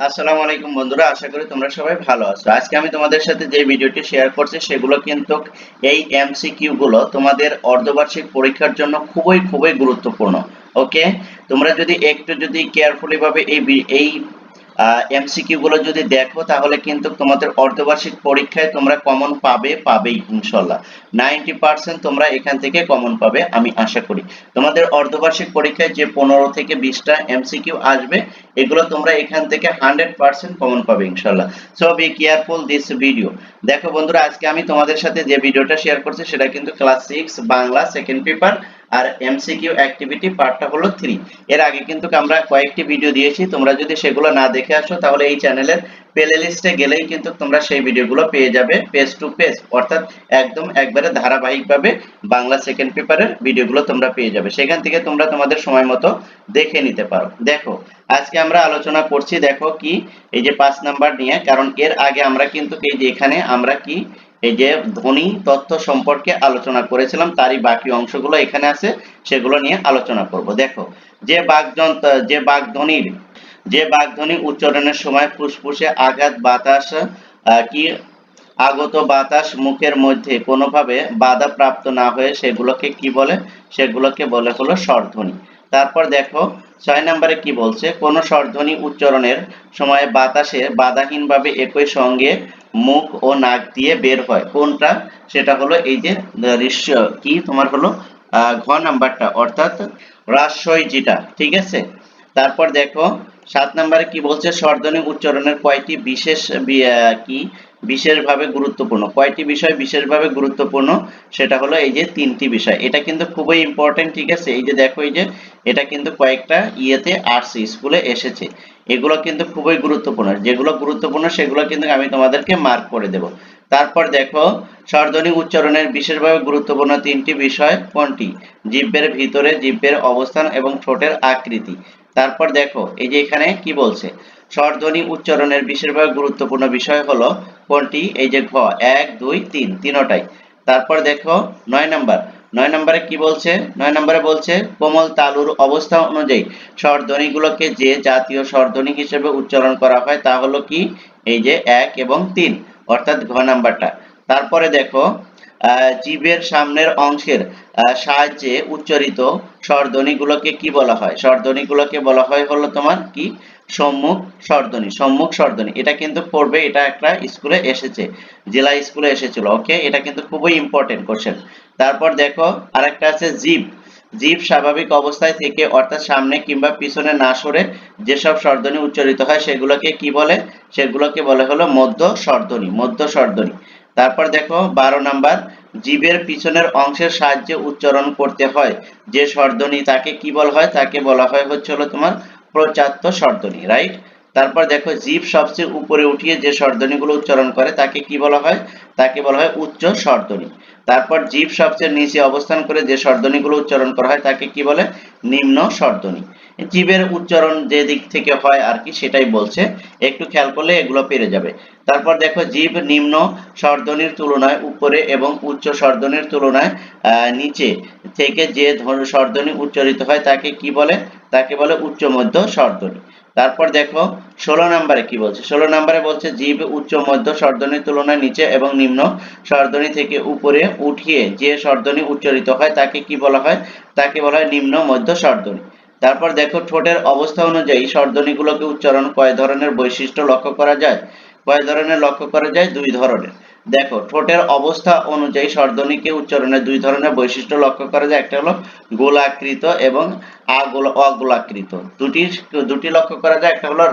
আসসালামু আলাইকুম বন্ধুরা, আশা করি তোমরা সবাই ভালো আছো। আজকে আমি তোমাদের সাথে যে ভিডিওটি শেয়ার করছি, সেগুলো কিন্তু এই এমসিকিউ গুলো তোমাদের অর্ধবার্ষিক পরীক্ষার জন্য খুবই খুবই গুরুত্বপূর্ণ। ওকে তোমরা যদি একটু যদি কেয়ারফুলি ভাবে এই এই এমসিকিউ গুলো যদি দেখো, তাহলে কিন্তু তোমাদের অর্ধবার্ষিক পরীক্ষায় তোমরা কমন পাবে, পাবেই, ইনশাল্লাহ। নাইনটি পার্সেন্ট তোমরা এখান থেকে কমন পাবে, আমি আশা করি। তোমাদের অর্ধবার্ষিক পরীক্ষায় যে পনেরো থেকে বিশটা এমসিকিউ আসবে, এগুলো তোমরা এখান থেকে হান্ড্রেড পার্সেন্ট কমন পাবে, ইনশাল্লাহ। So be careful this video দেখো বন্ধুরা, আজকে আমি তোমাদের সাথে যে ভিডিওটা শেয়ার করছি, সেটা কিন্তু class six Bangla second paper আর এমসিকিউ অ্যাক্টিভিটি পার্টটা হলো থ্রি এর আগে কিন্তু আমরা কয়েকটি ভিডিও দিয়েছি, তোমরা যদি সেগুলো না দেখে আসো, তাহলে এই চ্যানেলের প্লে লিস্টে গেলেই কিন্তু তোমরা সেই ভিডিওগুলো পেয়ে যাবে পেজ টু পেজ অর্থাৎ একদম একবারে ধারাবাহিকভাবে বাংলা সেকেন্ড পেপারের ভিডিওগুলো তোমরা পেয়ে যাবে। সেখান থেকে তোমরা তোমাদের সময় মতো দেখে নিতে পারো। দেখো, আজকে আমরা আলোচনা করছি, দেখো কি, এই যে পাঁচ নাম্বার নিয়ে, কারণ এর আগে আমরা কিন্তু এই যে এখানে আমরা কি এই যে ধ্বনি তথ্য সম্পর্কে আলোচনা করেছিলাম, তারই বাকি অংশগুলো এখানে আছে, সেগুলো নিয়ে আলোচনা করব। দেখো, যে বাগযন্ত্র, যে বাগধ্বনির, যে বাগধ্বনি উচ্চারণের সময় ফুসফুসে আঘাত, বাতাস কি? আগত বাতাস মুখের মধ্যে কোনোভাবে বাধা প্রাপ্ত না হয়ে সেগুলোকে কি বলে? সেগুলোকে বলে হলো স্বরধ্বনি। তারপর দেখো, ছয় নম্বরে কি বলছে? কোন স্বরধ্বনি উচ্চারণের সময় বাতাসে বাধাহীনভাবে একই সঙ্গে মুখ ও নাক দিয়ে বের হয়। কোনটা? সেটা হলো এই যে ঋষ্য কি? তোমার হলো ঘ নাম্বারটা, অর্থাৎ হ্রাস্যই যেটা, ঠিক আছে? তারপর দেখো, সাত নম্বরে কি বলছে? স্বরধ্বনি উচ্চারণের কয়টি বিশেষ কি? বিশেষভাবে গুরুত্বপূর্ণ। কয়টি বিষয় বিশেষভাবে গুরুত্বপূর্ণ? সেটা হলো এই যে, তিনটি বিষয়। এটা কিন্তু খুবই ইম্পর্টেন্ট ঠিক আছে? এই যে দেখো, এই যে, এটা কিন্তু কয়েকটা ইয়েতে আসছে, স্কুলে এসেছে। এগুলো কিন্তু খুবই গুরুত্বপূর্ণ। যেগুলো গুরুত্বপূর্ণ, সেগুলো কিন্তু আমি তোমাদেরকে মার্ক করে দেব। তারপর দেখো স্বরধ্বনি উচ্চারণের বিশেষভাবে গুরুত্বপূর্ণ তিনটি বিষয় কোনটি? জিভ্যের ভিতরে জিভ্যের অবস্থান এবং ঠোঁটের আকৃতি। তারপর দেখো, এই যে এখানে কি বলছে? স্বরধ্বনি উচ্চারণের বিশেষভাবে গুরুত্বপূর্ণ বিষয় হলো কোনটি? এই যে ঘ, এক, দুই, তিন, তিনোটাই। তারপর দেখো, নয় নাম্বার নয় নম্বরে কি বলছে? নয় নম্বরে বলছে, কোমল তালুর অবস্থা অনুযায়ী স্বরধ্বনিগুলোকে যে জাতীয় স্বরধ্বনি হিসেবে উচ্চারণ করা হয় তা হলো কি? এই যে এক এবং তিন, অর্থাৎ ঘ নাম্বারটা। তারপরে দেখো জীবের সামনের অংশের সাহায্যে উচ্চারিত স্বরধ্বনিগুলোকে কি বলা হয়? স্বরধ্বনিগুলোকে বলা হয় হলো তোমার কি? সম্মুখ স্বরধ্বনি সম্মুখ স্বরধ্বনি। এটা কিন্তু পড়বে, এটা একটা স্কুলে এসেছে, জেলা স্কুলে এসেছিল, ওকে? এটা কিন্তু খুবই ইম্পর্টেন্ট কোশ্চেন তারপর দেখো আরেকটা আছে জীব। জীব স্বাভাবিক অবস্থায় থেকে অর্থাৎ সামনে কিংবা পিছনে না সরে যেসব স্বরধ্বনি উচ্চারিত হয় সেগুলোকে কি বলে? সেগুলোকে বলে হলো মধ্য স্বরধ্বনি মধ্য স্বরধ্বনি তারপর দেখো বারো নাম্বার, জীবের পিছনের অংশের সাহায্যে উচ্চারণ করতে হয়। যে স্বরধ্বনি তাকে কি বলা হয়? তাকে বলা হয় হচ্ছে হলো তোমার প্রচাত্য স্বরধ্বনি রাইট তারপর দেখো জীব সবচেয়ে উপরে উঠিয়ে যে স্বরধ্বনিগুলো উচ্চারণ করে তাকে কি বলা হয়? তাকে বলা হয় উচ্চ স্বরধ্বনি তারপর জীব সবচেয়ে নিচে অবস্থান করে যে স্বরধ্বনিগুলো উচ্চারণ করা হয় তাকে কি বলে? নিম্ন স্বরধ্বনি জীবের উচ্চারণ যে দিক থেকে হয় আর কি সেটাই বলছে। একটু খেয়াল করলে এগুলো পেরে যাবে। তারপর দেখো, জীব নিম্ন স্বরধ্বনির তুলনায় উপরে এবং উচ্চ স্বরধ্বনির তুলনায় নিচে থেকে যে ধর- স্বরধ্বনি উচ্চারিত হয় তাকে কি বলে? তাকে বলে উচ্চ মধ্য স্বরধ্বনি তারপর দেখো, ষোলো নম্বরে কি বলছে? ষোলো নম্বরে বলছে, জীব উচ্চ মধ্য স্বরধ্বনির তুলনায় নিচে এবং নিম্ন স্বরধ্বনি থেকে উপরে উঠিয়ে যে স্বরধ্বনি উচ্চারিত হয়, তাকে কি বলা হয়? তাকে বলা হয় নিম্ন মধ্য স্বরধ্বনি। তারপর দেখো, ঠোঁটের অবস্থা অনুযায়ী স্বরধ্বনিগুলোকে উচ্চারণ কয় ধরনের বৈশিষ্ট্য লক্ষ্য করা যায়? কয় ধরনের লক্ষ্য করা যায়? দুই ধরনের। দেখো, ঠোঁটের অবস্থা অনুযায়ী স্বরধ্বনিকে উচ্চারণের দুই ধরনের বৈশিষ্ট্য লক্ষ্য করা যায়। একটা হলো গোলাকৃত এবং আগোলা অগোলাকৃত। দুটি দুটি লক্ষ্য করা যায়। একটা হলো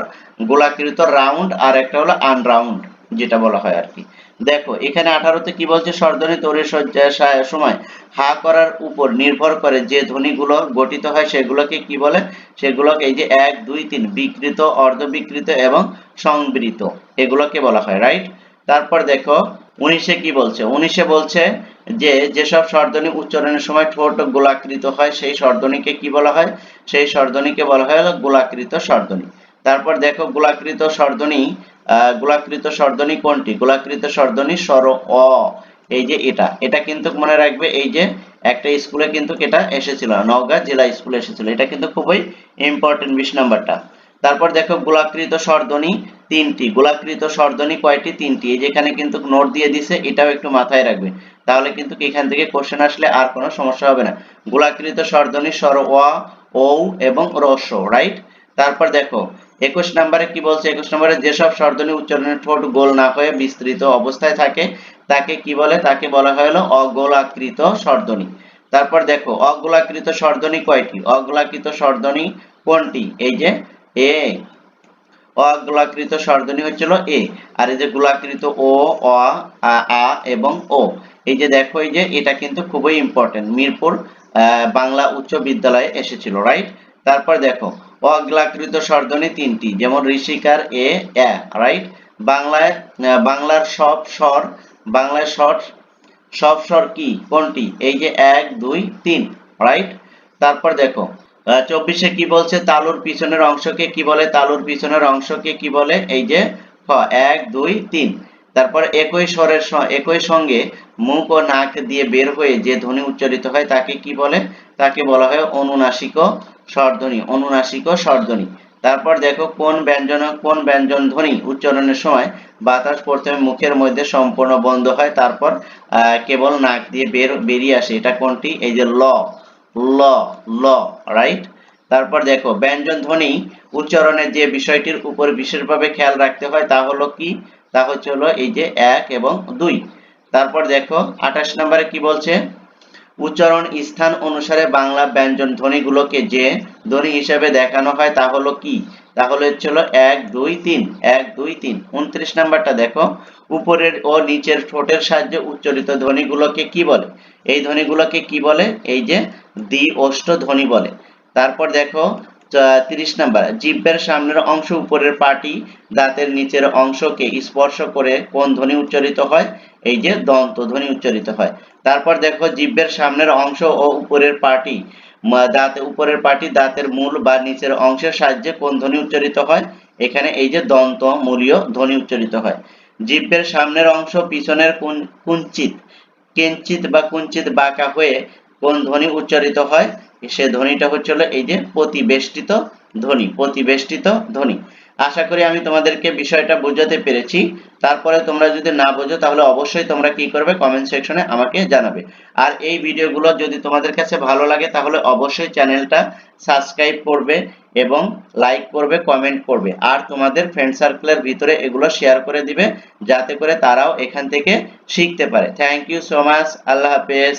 গোলাকৃত রাউন্ড আর একটা হলো আনরাউন্ড, যেটা বলা হয় আর কি। দেখো, এখানে আঠারোতে কি বলছে? স্বরধ্বনি সা- সময়। হা করার উপর নির্ভর করে যে ধ্বনিগুলো গঠিত হয়, সেগুলোকে কি বলে? সেগুলোকে এই যে এক, দুই, তিন, বিকৃত, অর্ধবিকৃত এবং সংবৃত, এগুলোকে বলা হয় রাইট তারপর দেখো, উনিশে কি বলছে? উনিশে বলছে যে, যেসব স্বরধ্বনি উচ্চারণের সময় ঠোঁট গোলাকৃত হয়, সেই স্বরধ্বনিকে কি বলা হয়? সেই স্বরধ্বনিকে বলা হয় গোলাকৃত স্বরধ্বনি। তারপর দেখো, গোলাকৃত স্বরধ্বনি গোলাকৃত স্বরধ্বনি কোনটি? গোলাকৃত স্বরধ্বনি স্বর অ। এই যে এটা এটা কিন্তু মনে রাখবে এই যে একটা স্কুলে কিন্তু এটা এসেছিল, নওগাঁ জেলা স্কুলে এসেছিল। এটা কিন্তু খুবই ইম্পর্টেন্ট বিশ নাম্বারটা। তারপর দেখো গোলাকৃত স্বরধ্বনি তিনটি, গোলাকৃত স্বরধ্বনি কয়টি? তিনটি। এই যেখানে কিন্তু নোট দিয়ে দিছে, এটাও একটু মাথায় রাখবে। তাহলে কিন্তু এখান থেকে কোশ্চেন আসলে আর কোনো সমস্যা হবে না। গোলাকৃত স্বরধ্বনি স্বর ওয়া ও এবং রস রাইট তারপর দেখো একুশ নম্বরে কি বলছে? একুশ নম্বরে যেসব স্বরধ্বনি উচ্চারণের ঠোঁট গোল না হয়ে বিস্তৃত অবস্থায় থাকে, তাকে কি বলে? তাকে বলা হলো অগোলাকৃত স্বরধ্বনি তারপর দেখো, অগোলাকৃত স্বরধ্বনি কয়টি? অগোলাকৃত স্বরধ্বনি কোনটি? এই যে এ, অগোলাকৃত স্বরধ্বনি হচ্ছিল এ। আর এই যে গোলাকৃত ও, অ, আ এবং ও। এই যে দেখো, এই যে এটা কিন্তু খুবই ইম্পর্টেন্ট মিরপুর বাংলা উচ্চ বিদ্যালয়ে এসেছিল রাইট তারপর দেখো অগ্লাকৃত স্বরধ্বনি তিনটি, যেমন ঋষিকার এ এ রাইট বাংলায় বাংলার সব স্বর, বাংলায় স্বর সব স্বর কি? কোনটি? এই যে এক, দুই, তিন রাইট তারপর দেখো চব্বিশে কি বলছে? তালুর পিছনের অংশকে কি বলে? তালুর পিছনের অংশকে কি বলে? এই যে, খ, এক, দুই, তিন। তারপর একই স্বরের একই সঙ্গে মুখ ও নাক দিয়ে বের হয়ে যে ধ্বনি উচ্চারিত হয় তাকে কি বলে? তাকে বলা হয় অনুনাসিক স্বরধ্বনি অনুনাসিক স্বরধ্বনি। তারপর দেখো কোন ব্যঞ্জন কোন ব্যঞ্জন ধ্বনি উচ্চারণের সময় বাতাস প্রথমে মুখের মধ্যে সম্পূর্ণ বন্ধ হয়, তারপর কেবল নাক দিয়ে বের, বেরিয়ে আসে। এটা কোনটি? এই যে ল ল ল রাইট তারপর দেখো ব্যঞ্জন ধ্বনি উচ্চারণের যে বিষয়টির উপর বিশেষভাবে খেয়াল রাখতে হয় তা হলো কি? তা হচ্ছে হলো এই যে এক এবং দুই। তারপর দেখো, আঠাশ নম্বরে কি বলছে? উচ্চারণ স্থান অনুসারে বাংলা ব্যঞ্জন ধ্বনিগুলোকে যে ধ্বনি হিসেবে দেখানো হয় তা হলো কি? তাহলে হচ্ছে হলো এক, দুই, তিন। এক, দুই, তিন। উনত্রিশ নাম্বারটা দেখো, উপরের ও নিচের ঠোঁটের সাহায্যে উচ্চারিত ধ্বনিগুলোকে কি বলে? এই ধ্বনিগুলোকে কি বলে? এই যে দ্বি ওষ্ঠ ধ্বনি বলে। তারপর দেখো তিরিশ নাম্বার জিভের সামনের অংশ উপরের পাটি দাঁতের নিচের অংশকে স্পর্শ করে কোন ধ্বনি উচ্চারিত হয়? এই যে দন্ত ধ্বনি উচ্চারিত হয়। তারপর দেখো জিভের সামনের অংশ ও উপরের পাটি দাঁত, উপরের পাটি দাঁতের মূল বা নিচের অংশের সাহায্যে কোন ধ্বনি উচ্চারিত হয়? এখানে এই যে দন্ত মূলীয় ধ্বনি উচ্চারিত হয়। জিভের সামনের অংশ পিছনের কুঞ্চিত, কিঞ্চিত বা কুঞ্চিত বাঁকা হয়ে কোন ধ্বনি উচ্চারিত হয়? সে ধ্বনিটা হচ্ছিল এই যে প্রতিবেষ্টিত ধ্বনি প্রতিবেষ্টিত ধ্বনি। আশা করি আমি তোমাদেরকে বিষয়টা বোঝাতে পেরেছি। তারপরে তোমরা যদি না বোঝো, তাহলে অবশ্যই তোমরা কি করবে? কমেন্ট সেকশনে আমাকে জানাবে। আর এই ভিডিওগুলো যদি তোমাদের কাছে ভালো লাগে, তাহলে অবশ্যই চ্যানেলটা সাবস্ক্রাইব করবে এবং লাইক করবে কমেন্ট করবে। আর তোমাদের ফ্রেন্ড সার্কেলের ভিতরে এগুলো শেয়ার করে দিবে, যাতে করে তারাও এখান থেকে শিখতে পারে। থ্যাংক ইউ সো মাচ আল্লাহ হাফেজ।